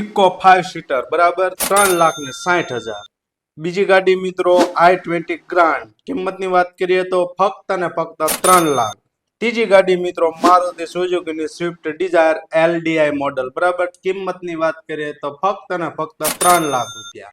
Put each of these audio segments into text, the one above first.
Eco five seater બરાબર? ત્રણ લાખ ને સાઠ હજાર. બીજી ગાડી મિત્રો, આઈ ટ્વેન્ટી ગ્રાન્ડ. કિંમતની વાત કરીએ તો ફક્ત ને ફક્ત ત્રણ લાખ. ત્રીજી ગાડી મિત્રો, મારુતિ સુઝુકીની સ્વિફ્ટ ડિઝાયર એલડીઆઈ મોડલ, બરાબર? કિંમતની વાત કરીએ તો ફક્ત ને ફક્ત ત્રણ લાખ રૂપિયા.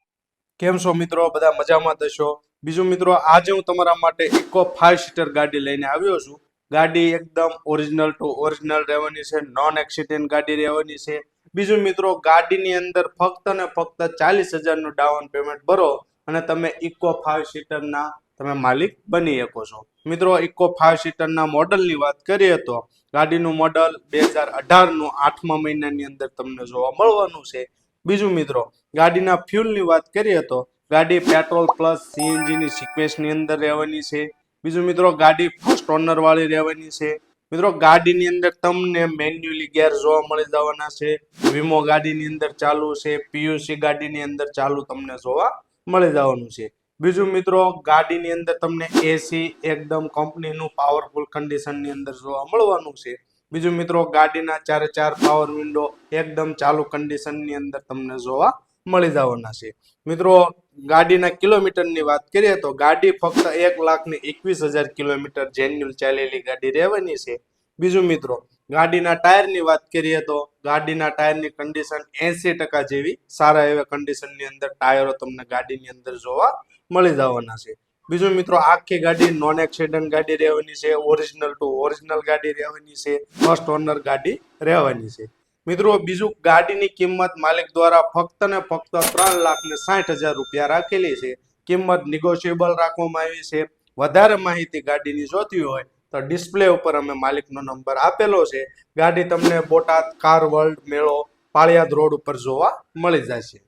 કેમ છો મિત્રો? બધા મજામાં થશો બીજું મિત્રો, આજે હું તમારા માટે ઇકો ફાઈવ સીટર ગાડી લઈને આવ્યો છું. ગાડી એકદમ ઓરિજિનલ ટુ ઓરિજિનલ રહેવાની છે. નોન એક્સિડન્ટ ગાડી રહેવાની છે. બીજું મિત્રો, ગાડીની અંદર ફક્ત ને ફક્ત ચાલીસ હજારનું ડાઉન પેમેન્ટ ભરો અને તમે ઇકો ફાઇવ સીટરના તમે માલિક બની શકો છો. મિત્રો ઇકો ફાઇવ સીટરના મોડલની વાત કરીએ તો ગાડીનું મોડલ બે હજાર અઢારનું આઠમા મહિનાની અંદર તમને જોવા મળવાનું છે. બીજું મિત્રો, ગાડીના ફ્યુલની વાત કરીએ તો ગાડી પેટ્રોલ પ્લસ સીએનજીની સિક્વેન્સની અંદર રહેવાની છે. બીજું મિત્રો, ગાડી ફર્સ્ટ ઓનરવાળી રહેવાની છે. મિત્રો, ગાડીની અંદર તમને મેન્યુઅલી ગેર જોવા મળી જવાના છે. વીમો ગાડીની અંદર ચાલુ છે. પીયુસી ગાડીની અંદર ચાલુ તમને જોવા મળી જવાનું છે. બીજું મિત્રો, ગાડીની અંદર તમને એસી એકદમ કંપનીનું પાવરફુલ કન્ડિશનની અંદર જોવા મળવાનું છે. બીજું મિત્રો, ગાડીના ચારે ચાર પાવર વિન્ડો એકદમ ચાલુ કન્ડિશનની અંદર તમને જોવા મળી જવાના છે. મિત્રો, ગાડીના કિલોમીટરની વાત કરીએ તો ગાડી ફક્ત એક લાખ ને એકવીસ હજાર કિલોમીટર જેન્યુઅલ ચાલેલી ગાડી રહેવાની છે. બીજું મિત્રો, ગાડીના ટાયરની વાત કરીએ તો ગાડીના ટાયરની કન્ડિશન એસી ટકા જેવી સારા એવા કન્ડિશનની અંદર ટાયરો તમને ગાડીની અંદર જોવા મળી જવાના છે. બીજું મિત્રો, આખી ગાડી નોન એક્સિડન્ટ ગાડી રહેવાની છે. ઓરિજિનલ ટુ ઓરિજિનલ ગાડી રહેવાની છે. ફર્સ્ટ ઓનર ગાડી રહેવાની છે. મિત્રો, બીજું ગાડીની કિંમત માલિક દ્વારા ફક્ત ને ફક્ત ત્રણ લાખ ને સાઠ હજાર રૂપિયા રાખેલી છે. કિંમત નિગોશિયેબલ રાખવામાં આવી છે. વધારે માહિતી ગાડીની જોતી હોય તો ડિસ્પ્લે ઉપર અમે માલિકનો નંબર આપેલો છે. ગાડી તમને બોટાદ કાર વર્લ્ડ મેળો, પાળિયાદ રોડ ઉપર જોવા મળી જશે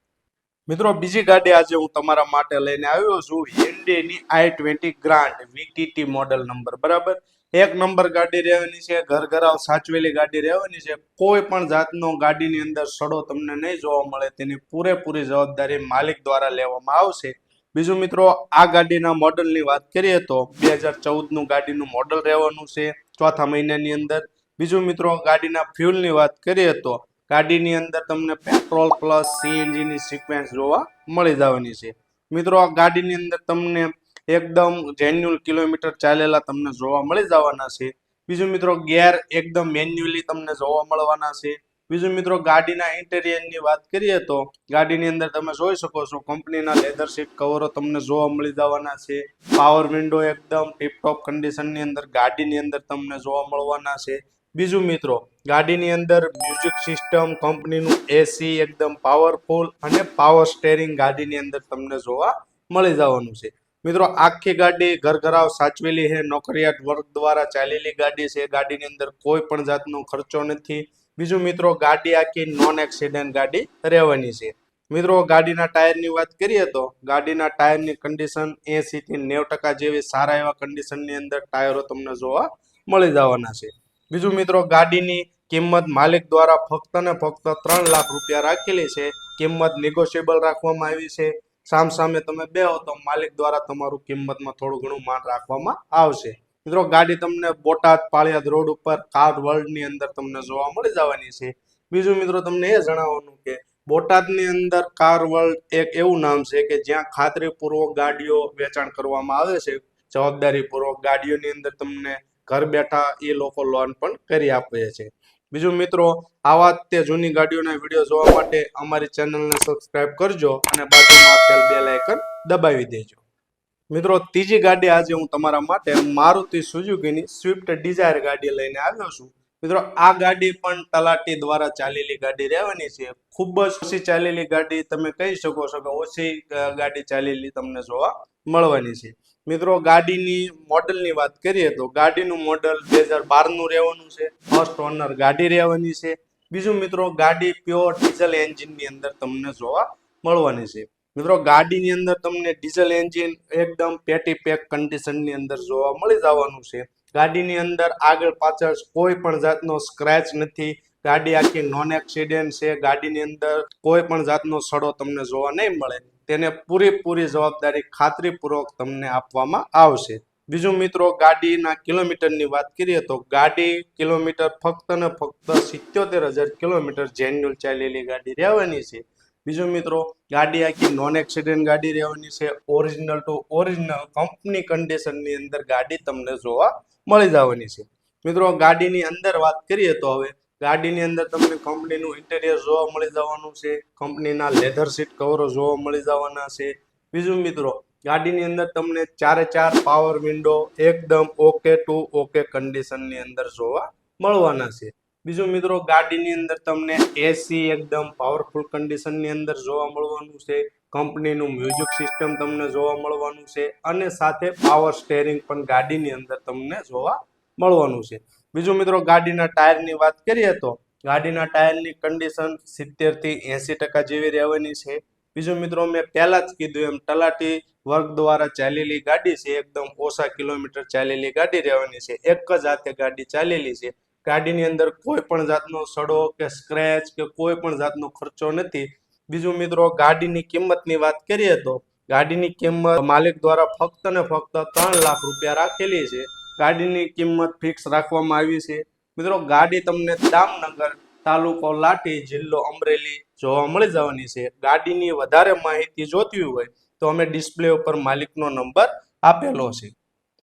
મિત્રો, બીજી ગાડી આજે હું તમારા માટે લઈને આવ્યો છું. Hyundai i twenty grand VTT model number બરાબર? એક નંબર ગાડી રહેવાની છે, ઘર ઘરાવ સાચવેલી ગાડી રહેવાની છે. કોઈ પણ જાતનો ગાડીની અંદર સડો તમને નહીં જોવા મળે, તેની પૂરેપૂરી જવાબદારી માલિક દ્વારા લેવામાં આવશે. બીજું મિત્રો, આ ગાડીના મોડલની વાત કરીએ તો બે હજાર ચૌદનું ગાડીનું મોડલ રહેવાનું છે ચોથા મહિનાની અંદર. બીજું મિત્રો, ગાડીના ફ્યુલની વાત કરીએ તો ગાડીની અંદર તમને પેટ્રોલ પ્લસ સીએનજીની સિક્વેન્સ જોવા મળી જવાની છે. મિત્રો, આ ગાડીની અંદર તમને એકદમ જેન્યુઅલ કિલોમીટર ચાલેલા તમને જોવા મળી જવાના છે. બીજું મિત્રો, ગેર એકદમ મેન્યુઅલી તમને જોવા મળવાના છે. બીજું મિત્રો, ગાડીના ઇન્ટેરિયરની વાત કરીએ તો, ગાડીની અંદર તમે જોઈ શકો છો કંપનીના લેધર સીટ કવરો તમને જોવા મળી જવાના છે. પાવર વિન્ડો એકદમ ટીપટોપ કન્ડિશનની અંદર ગાડીની અંદર તમને જોવા મળવાના છે. બીજું મિત્રો, ગાડીની અંદર મ્યુઝિક સિસ્ટમ કંપનીનું એસી એકદમ પાવરફુલ અને પાવર સ્ટેરિંગ ગાડીની અંદર તમને જોવા મળી જવાનું છે. મિત્રો, આખી ગાડી ઘરઘરાવ સાચવેલી છે. નોકરિયાત વર્ગ દ્વારા ચાલેલી ગાડી છે. ગાડીની અંદર કોઈ પણ જાતનો ખર્ચો નથી. બીજું મિત્રો, ગાડી આખી નોન એક્સિડન્ટ ગાડી રહેવાની છે. મિત્રો, ગાડીના ટાયરની વાત કરીએ તો ગાડીના ટાયરની કન્ડિશન એસી થી નેવ ટકા જેવી સારા એવા કન્ડિશનની અંદર ટાયરો તમને જોવા મળી જવાના છે. બીજું મિત્રો, ગાડીની કિંમત માલિક દ્વારા ફક્ત ને ફક્ત ત્રણ લાખ રૂપિયા રાખેલી છે. કિંમત નેગોશિયેબલ રાખવામાં આવી છે. સામ સામે તમે બે હો તો માલિક દ્વારા તમારું કિંમતમાં થોડું ઘણું માન રાખવામાં આવશે. મિત્રો, ગાડી તમને બોટાદ પાળિયાદ રોડ ઉપર, કાર વર્લ્ડની અંદર તમને જોવા મળી જવાની છે. બીજું મિત્રો, તમને એ જણાવવાનું કે બોટાદની અંદર કાર વર્લ્ડ એક એવું નામ છે કે જ્યાં ખાતરીપૂર્વક ગાડીઓ વેચાણ કરવામાં આવે છે. જવાબદારીપૂર્વક ગાડીઓની અંદર તમને ઘર બેઠા એ લોકો લોન પણ કરી આપે છે. બીજું મિત્રો, આવા તે જૂની ગાડીઓના વીડિયો જોવા માટે અમારી ચેનલને સબસ્ક્રાઇબ કરજો અને બાજુમાં આપેલ બે લાઇકન દબાવી દેજો. મિત્રો, ત્રીજી ગાડી આજે હું તમારા માટે મારુતિ સુઝુકીની સ્વિફ્ટ ડિઝાયર ગાડી લઈને આવ્યો છું. મિત્રો, આ ગાડી પણ તલાટી દ્વારા ચાલેલી ગાડી રહેવાની છે. ખૂબ જ ઓછી ચાલેલી ગાડી તમે કહી શકો છો કે ઓછી ગાડી ચાલેલી તમને જોવા મળવાની છે. મિત્રો, ગાડીની મોડલની વાત કરીએ તો ગાડીનું મોડલ બે હજાર બારનું રહેવાનું છે. ફર્સ્ટ ઓનર ગાડી રહેવાની છે. બીજું મિત્રો, ગાડી પ્યોર ડીઝલ એન્જિનની અંદર તમને જોવા મળવાની છે. મિત્રો, ગાડીની અંદર તમને ડીઝલ એન્જિન એકદમ પેટી પેક કન્ડિશનની અંદર જોવા મળી જવાનું છે. ગાડીની અંદર આગળ પાછળ કોઈ પણ જાતનો સ્ક્રેચ નથી. ગાડી આખી નોન એક્સિડન્ટ છે, ગાડીની અંદર કોઈ પણ જાતનો સડો તમને જોવા નહીં મળે. તેને પૂરેપૂરી જવાબદારી ખાતરીપૂર્વક તમને આપવામાં આવશે. બીજું મિત્રો, ગાડીના કિલોમીટરની વાત કરીએ તો ગાડી કિલોમીટર ફક્ત ને ફક્ત સિત્યોતેર હજાર કિલોમીટર જેન્યુઅલ ચાલેલી ગાડી રહેવાની છે. બીજું મિત્રો, ગાડી આખી નોન એક્સિડન્ટ ગાડી રહેવાની છે. ઓરિજિનલ ટુ ઓરિજિનલ કંપની કન્ડિશનની અંદર ગાડી તમને જોવા મળી જવાની છે. મિત્રો, ગાડીની અંદર વાત કરીએ તો હવે ગાડીની અંદર તમને કંપનીનું ઇન્ટેરિયર જોવા મળી જવાનું છે, કંપનીના લેધર સીટ કવરો જોવા મળી જવાના છે. બીજું મિત્રો, ગાડીની અંદર તમને ચારે ચાર પાવર વિન્ડો એકદમ ઓકે ટુ ઓકે કન્ડિશનની અંદર જોવા મળવાના છે. બીજું મિત્રો, ગાડીની અંદર તમને એસી એકદમ પાવરફુલ કન્ડિશનની અંદર જોવા મળવાનું છે. કંપનીનું મ્યુઝિક સિસ્ટમ તમને જોવા મળવાનું છે અને સાથે પાવર સ્ટેરિંગ પણ ગાડીની અંદર તમને જોવા મળવાનું છે. બીજું મિત્રો ગાડીના ટાયરની વાત કરીએ તો ગાડીના ટાયરની કન્ડિશન સિત્તેરથી એસી ટકા જેવી રહેવાની છે. બીજું મિત્રો મેં પહેલા જ કીધું એમ તલાટી વર્ગ દ્વારા ચાલેલી ગાડી છે, એકદમ ઓછા કિલોમીટર ચાલેલી ગાડી રહેવાની છે. એક જ હાથે ગાડી ચાલેલી છે. ગાડીની અંદર કોઈ પણ જાતનો સડો કે સ્ક્રેચ કે કોઈ પણ જાતનો ખર્ચો નથી. બીજું મિત્રો ગાડીની કિંમતની વાત કરીએ તો ગાડીની કિંમત માલિક દ્વારા ફક્ત ને ફક્ત ત્રણ લાખ રૂપિયા રાખેલી છે. ગાડીની કિંમત ફિક્સ રાખવામાં આવી છે. મિત્રો, ગાડી તમને દામનગર તાલુકો લાઠી જિલ્લો અમરેલી જોવા મળી જવાની છે. ગાડીની વધારે માહિતી જોતી હોય તો અમે ડિસ્પ્લે ઉપર માલિકનો નંબર આપેલો છે.